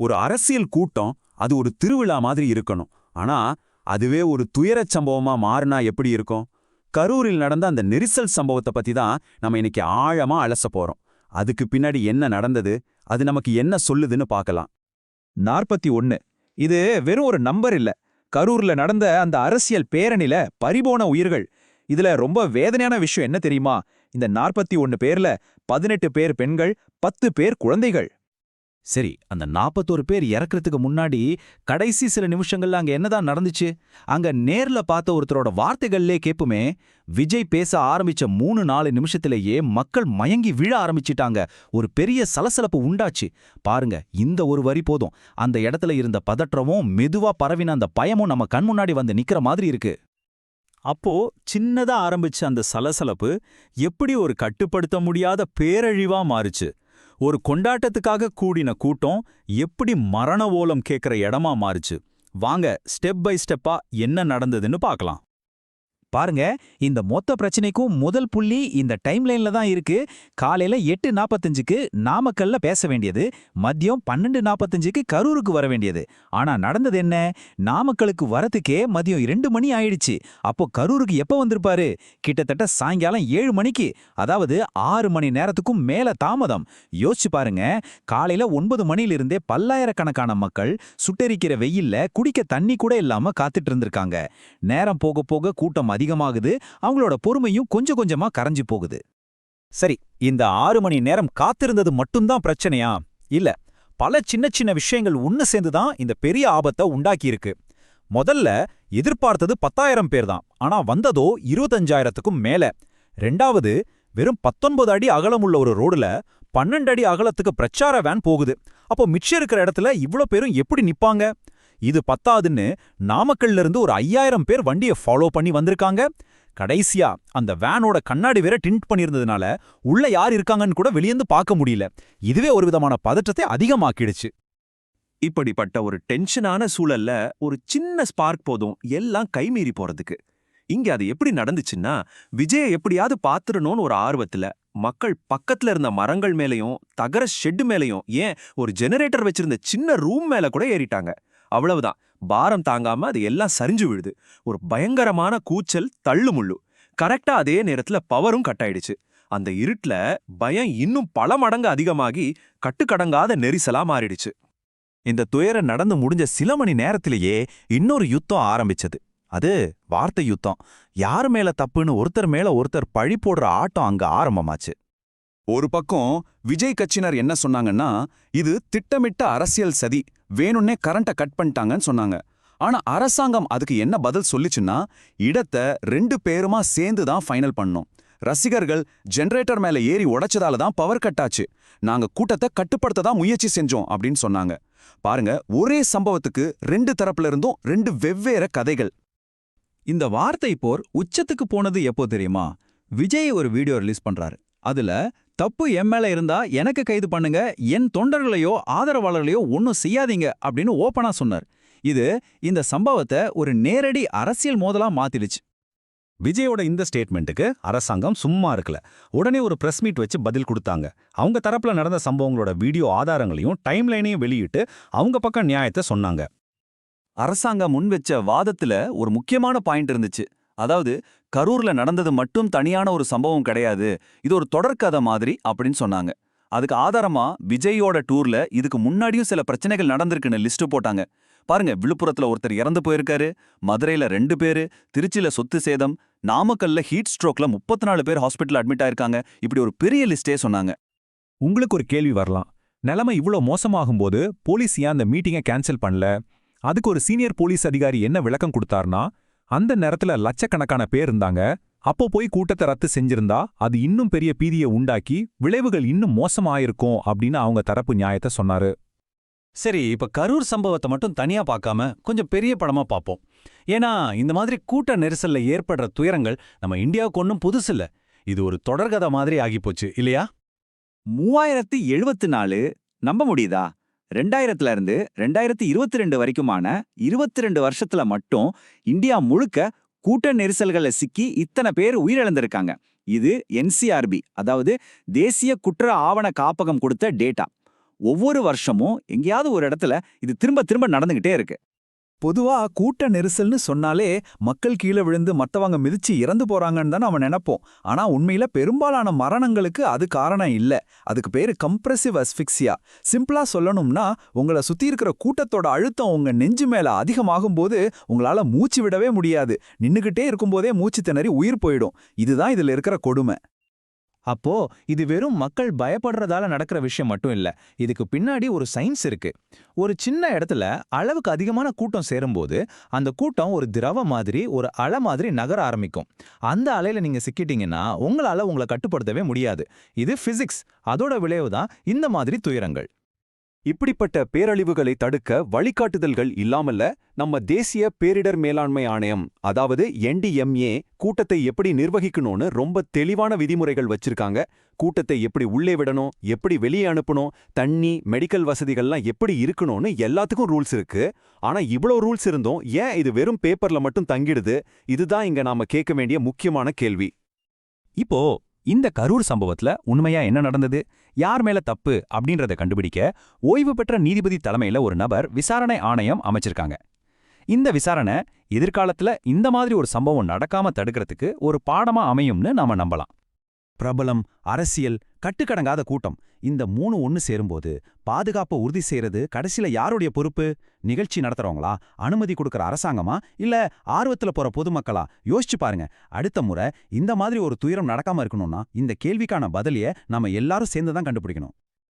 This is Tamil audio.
ஒரு அரசியல் கூட்டம் அது ஒரு திருவிழா மாதிரி இருக்கணும். ஆனா அதுவே ஒரு துயரச் சம்பவமா மாறினா எப்படி இருக்கும்? கரூரில் நடந்த அந்த நெரிசல் சம்பவத்தை பத்தி தான் நம்ம இன்னைக்கு ஆழமா அலச போறோம். அதுக்கு பின்னாடி என்ன நடந்தது? அது நமக்கு என்ன சொல்லுதுன்னு பார்க்கலாம். நாற்பத்தி ஒன்னு. இது வெறும் ஒரு நம்பர் இல்ல. கரூர்ல நடந்த அந்த அரசியல் பேரணில பரிபோன உயிர்கள். இதுல ரொம்ப வேதனையான விஷயம் என்ன தெரியுமா? இந்த நாற்பத்தி ஒன்னு பேர்ல பதினெட்டு பேர் பெண்கள் பத்து பேர் குழந்தைகள். சரி அந்த நாற்பத்தோரு பேர் இறக்குறதுக்கு முன்னாடி கடைசி சில நிமிஷங்கள்ல அங்க என்னதான் நடந்துச்சு? அங்க நேர்ல பார்த்த ஒருத்தரோட வார்த்தைகள்லே கேப்புமே விஜய் பேச ஆரம்பிச்ச மூணு நாலு நிமிஷத்திலேயே மக்கள் மயங்கி விழ ஆரம்பிச்சிட்டாங்க. ஒரு பெரிய சலசலப்பு உண்டாச்சு. பாருங்க இந்த ஒரு வரி போதும். அந்த இடத்துல இருந்த பதற்றமும் மெதுவா பரவின அந்த பயமும் நம்ம கண் முன்னாடி வந்து நிக்கிற மாதிரி இருக்கு. அப்போ சின்னதா ஆரம்பிச்ச அந்த சலசலப்பு எப்படி ஒரு கட்டுப்படுத்த முடியாத பேரழிவா மாறுச்சு. ஒரு கொண்டாட்டத்துக்காக கூடின கூட்டம் எப்படி மரண ஓலம் கேட்கிற இடமா மாறுச்சு. வாங்க ஸ்டெப் பை ஸ்டெப்பா என்ன நடந்ததுன்னு பார்க்கலாம். பாருங்க இந்த மொத்த பிரச்சனைக்கும் முதல் புள்ளி இந்த டைம்லைன்ல தான் இருக்கு. காலையில எட்டு நாற்பத்தஞ்சுக்கு நாமக்கல்ல பேச வேண்டியது மதியம் பன்னெண்டு நாற்பத்தஞ்சுக்கு கரூருக்கு வர வேண்டியது. ஆனா நடந்தது என்ன? நாமக்கலுக்கு வரதுக்கே மதியம் ரெண்டு மணி ஆயிடுச்சு. அப்போ கரூருக்கு எப்ப வந்திருப்பாரு? கிட்டத்தட்ட சாயங்காலம் ஏழு மணிக்கு அதாவது ஆறு மணி நேரத்துக்கும் மேல தாமதம். யோசிச்சு பாருங்க காலையில ஒன்பது மணிலிருந்தே பல்லாயிரக்கணக்கான மக்கள் சுட்டெரிக்கிற வெயில்ல குடிக்க தண்ணி கூட இல்லாம காத்துட்டு இருந்திருக்காங்க. நேரம் போக போக கூட்டம் அதிகமாகுது. அவங்களோட பொறுமையும் கொஞ்சம் கொஞ்சமா கரைஞ்சு போகுது. சரி இந்த ஆறு மணி நேரம் காத்திருந்தது மட்டும்தான் பிரச்சனையா? இல்ல பல சின்ன சின்ன விஷயங்கள் ஒன்னு சேர்ந்து தான் இந்த பெரிய ஆபத்தை உண்டாக்கியிருக்கு. முதல்ல எதிர்பார்த்தது பத்தாயிரம் பேர் தான். ஆனா வந்ததோ இருபத்தஞ்சாயிரத்துக்கும் மேல. ரெண்டாவது வெறும் பத்தொன்பது அடி அகலமுள்ள ஒரு ரோடுல பன்னெண்டு அடி அகலத்துக்கு பிரச்சார வேன் போகுது. அப்போ மிச்சம் இருக்கிற இடத்துல இவ்ளோ பேரும் எப்படி நிப்பாங்க? இது பத்தாதுன்னு நாமக்கல்ல இருந்து ஒரு ஐயாயிரம் பேர் வண்டியை ஃபாலோ பண்ணி வந்திருக்காங்க. கடைசியா அந்த வேனோட கண்ணாடி வேற டிண்ட் பண்ணியிருந்ததுனால உள்ள யார் இருக்காங்கன்னு கூட வெளியேந்து பார்க்க முடியல. இதுவே ஒரு விதமான பதற்றத்தை அதிகமாக்கிடுச்சு. இப்படிப்பட்ட ஒரு டென்ஷனான சூழல்ல ஒரு சின்ன ஸ்பார்க் போதும் எல்லாம் கைமீறி போறதுக்கு. இங்க அது எப்படி நடந்துச்சுன்னா விஜய எப்படியாவது பாத்துடணும்னு ஒரு ஆர்வத்துல மக்கள் பக்கத்துல இருந்த மரங்கள் மேலயும் தகர ஷெட்டு மேலயும் ஏன் ஒரு ஜெனரேட்டர் வச்சிருந்த சின்ன ரூம் மேல கூட ஏறிட்டாங்க. அவ்வளவுதான். பாரம் தாங்காம அது எல்லாம் சரிஞ்சு விழுது. ஒரு பயங்கரமான கூச்சல் தள்ளு முள்ளு. கரெக்டா அதே நேரத்துல பவரும் கட் ஆயிடுச்சு. அந்த இருட்டுல பயம் இன்னும் பல மடங்கு அதிகமாகி கட்டுக்கடங்காத நெரிசலா மாறிடுச்சு. இந்த துயரம் நடந்து முடிஞ்ச சில மணி நேரத்திலேயே இன்னொரு யுத்தம் ஆரம்பிச்சது. அது வார்த்தை யுத்தம். யார் மேல தப்புன்னு ஒருத்தர் மேல ஒருத்தர் பழி போடுற ஆட்டம் அங்க ஆரம்பமாச்சு. ஒரு பக்கம் விஜய் கட்சியினர் என்ன சொன்னாங்கன்னா இது திட்டமிட்ட அரசியல் சதி. வேணும்னே கரண்ட்டை கட் பண்ணிட்டாங்கன்னு சொன்னாங்க. ஆனா அரசாங்கம் அதுக்கு என்ன பதில் சொல்லிச்சுன்னா இடத்தை ரெண்டு பேருமா சேர்ந்து தான் ஃபைனல் பண்ணோம். ரசிகர்கள் ஜெனரேட்டர் மேல ஏறி உடைச்சதால தான் பவர் கட் ஆச்சு. நாங்க கூட்டத்தை கட்டுப்படுத்த தான் முயற்சி செஞ்சோம் அப்படின்னு சொன்னாங்க. பாருங்க ஒரே சம்பவத்துக்கு ரெண்டு தரப்புல இருந்தும் ரெண்டு வெவ்வேறு கதைகள். இந்த வார்த்தை போர் உச்சத்துக்கு போனது எப்போ தெரியுமா? விஜய் ஒரு வீடியோ ரிலீஸ் பண்றாரு. அதுல தப்பு என் மேல இருந்தா எனக்கு கைது பண்ணுங்க என் தொண்டர்களையோ ஆதரவாளர்களையோ ஒன்னும் செய்யாதீங்க அப்படின்னு ஓப்பனா சொன்னார். இது இந்த சம்பவத்தை ஒரு நேரடி அரசியல் மோதலா மாத்திடுச்சு. விஜயோட இந்த ஸ்டேட்மெண்ட்டுக்கு அரசாங்கம் சும்மா இருக்கல. உடனே ஒரு பிரஸ் மீட் வச்சு பதில் கொடுத்தாங்க. அவங்க தரப்புல நடந்த சம்பவங்களோட வீடியோ ஆதாரங்களையும் டைம்லைனையும் வெளியிட்டு அவங்க பக்கம் நியாயத்தை சொன்னாங்க. அரசாங்கம் முன் வச்ச வாதத்துல ஒரு முக்கியமான பாயிண்ட் இருந்துச்சு. அதாவது கரூர்ல நடந்தது மட்டும் தனியான ஒரு சம்பவம் கிடையாது. இது ஒரு தொடர்கதை மாதிரி அப்படின்னு சொன்னாங்க. அதுக்கு ஆதாரமா விஜயோட டூர்ல இதுக்கு முன்னாடியும் சில பிரச்சனைகள் நடந்திருக்குன்னு லிஸ்ட் போட்டாங்க. பாருங்க விழுப்புரத்துல ஒருத்தர் இறந்து போயிருக்காரு மதுரையில ரெண்டு பேரு திருச்சியில சொத்து சேதம் நாமக்கல்ல ஹீட் ஸ்ட்ரோக்ல முப்பத்தி நாலு பேர் ஹாஸ்பிட்டல் அட்மிட் ஆயிருக்காங்க. இப்படி ஒரு பெரிய லிஸ்டே சொன்னாங்க. உங்களுக்கு ஒரு கேள்வி வரலாம். நிலைமை இவ்ளோ மோசமாகும்போது போலீஸ் ஏன் அந்த மீட்டிங்கை கேன்சல் பண்ணல? அதுக்கு ஒரு சீனியர் போலீஸ் அதிகாரி என்ன விளக்கம் கொடுத்தாருனா அந்த நேரத்துல லட்சக்கணக்கான பேர் இருந்தாங்க. அப்போ போய் கூட்டத்தை ரத்து செஞ்சிருந்தா அது இன்னும் பெரிய பீதியை உண்டாக்கி விளைவுகள் இன்னும் மோசமாயிருக்கும் அப்படின்னு அவங்க தரப்பு நியாயத்தை சொன்னாரு. சரி இப்ப கரூர் சம்பவத்தை மட்டும் தனியா பார்க்காம கொஞ்சம் பெரிய படமா பார்ப்போம். ஏன்னா இந்த மாதிரி கூட்ட நெரிசல்ல ஏற்படுற துயரங்கள் நம்ம இந்தியாவுக்கு ஒன்றும் புதுசு இல்ல. இது ஒரு தொடர்கதை மாதிரி ஆகிப்போச்சு இல்லையா? மூவாயிரத்தி எழுபத்து நாலு நம்ப முடியுதா? ரெண்டாயிரத்துல இருந்து ரெண்டாயிரத்தி இருபத்தி ரெண்டு வரைக்குமான இருபத்தி ரெண்டு வருஷத்துல மட்டும் இந்தியா முழுக்க கூட்ட நெரிசல்களை சிக்கி இத்தனை பேர் உயிரிழந்திருக்காங்க. இது என்சிஆர்பி அதாவது தேசிய குற்ற ஆவண காப்பகம் கொடுத்த டேட்டா ஒவ்வொரு வருஷமும் எங்கேயாவது ஒரு இடத்துல இது திரும்ப திரும்ப நடந்துகிட்டே இருக்கு. பொதுவா கூட்ட நெரிசல்னு சொன்னாலே மக்கள் கீழே விழுந்து மத்தவங்க மிதிச்சு இறந்து போறாங்கன்னு தான் நம்ம நினைப்போம். ஆனா உண்மையில பெரும்பாலான மரணங்களுக்கு அது காரணம் இல்ல. அதுக்கு பேரு கம்ப்ரெசிவ் அஸ்பிக்சியா சிம்பிளா சொல்லணும்னா உங்களை சுத்தி இருக்கிற கூட்டத்தோட அழுத்தம் உங்க நெஞ்சு மேல அதிகமாகும் போது உங்களால மூச்சு விடவே முடியாது. நின்னுகிட்டே இருக்கும்போதே மூச்சு திணறி உயிர் போயிடும். இதுதான் இதுல இருக்கிற கொடுமை. அப்போ இது வெறும் மக்கள் பயப்படுறதால நடக்கிற விஷயம் மட்டும் இல்ல. இதுக்கு பின்னாடி ஒரு சயின்ஸ் இருக்கு. ஒரு சின்ன இடத்துல அளவுக்கு அதிகமான கூட்டம் சேரும்போது அந்த கூட்டம் ஒரு திரவ மாதிரி ஒரு அலை மாதிரி நகர ஆரம்பிக்கும். அந்த அலையில நீங்க சிக்கிட்டீங்கன்னா உங்களால உங்களை கட்டுப்படுத்தவே முடியாது. இது பிசிக்ஸ் அதோட விளைவு தான் இந்த மாதிரி துயரங்கள். இப்படிப்பட்ட பேரழிவுகளை தடுக்க வழிகாட்டுதல்கள் இல்லாமல்ல நம்ம தேசிய பேரிடர் மேலாண்மை ஆணையம் அதாவது என்டிஎம்ஏ கூட்டத்தை எப்படி நிர்வகிக்கணும்னு ரொம்ப தெளிவான விதிமுறைகள் வச்சிருக்காங்க. கூட்டத்தை எப்படி உள்ளே விடணும் எப்படி வெளியே அனுப்பணும் தண்ணி மெடிக்கல் வசதிகள்லாம் எப்படி இருக்கணும்னு எல்லாத்துக்கும் ரூல்ஸ் இருக்கு. ஆனா இவ்ளோ ரூல்ஸ் இருந்தும் ஏன் இது வெறும் பேப்பர்ல மட்டும் தங்கிடுது? இதுதான் இங்க நாம கேட்க வேண்டிய முக்கியமான கேள்வி. இப்போ இந்த கரூர் சம்பவத்துல உண்மையா என்ன நடந்தது? யார் மேல தப்பு? அப்படின்றத கண்டுபிடிக்க ஓய்வு பெற்ற நீதிபதி தலைமையில ஒரு நபர் விசாரணை ஆணையம் அமைச்சிருக்காங்க. இந்த விசாரணை எதிர்காலத்துல இந்த மாதிரி ஒரு சம்பவம் நடக்காம தடுக்கிறதுக்கு ஒரு பாடமா அமையும்னு நாம நம்பலாம். பிரபலம் அரசியல் கட்டுக்கடங்காத கூட்டம். இந்த மூணு ஒன்னு சேரும்போது பாதுகாப்பை உறுதி செய்யறது கடைசியில் யாருடைய பொறுப்பு? நிகழ்ச்சி நடத்துறவங்களா? அனுமதி கொடுக்குற அரசாங்கமா? இல்ல ஆர்வத்துல போற பொதுமக்களா? யோசிச்சு பாருங்க. அடுத்த முறை இந்த மாதிரி ஒரு துயரம் நடக்காம இருக்கணும்னா இந்த கேள்விக்கான பதிலைய நாம எல்லாரும் சேர்ந்து தான் கண்டுபிடிக்கணும்.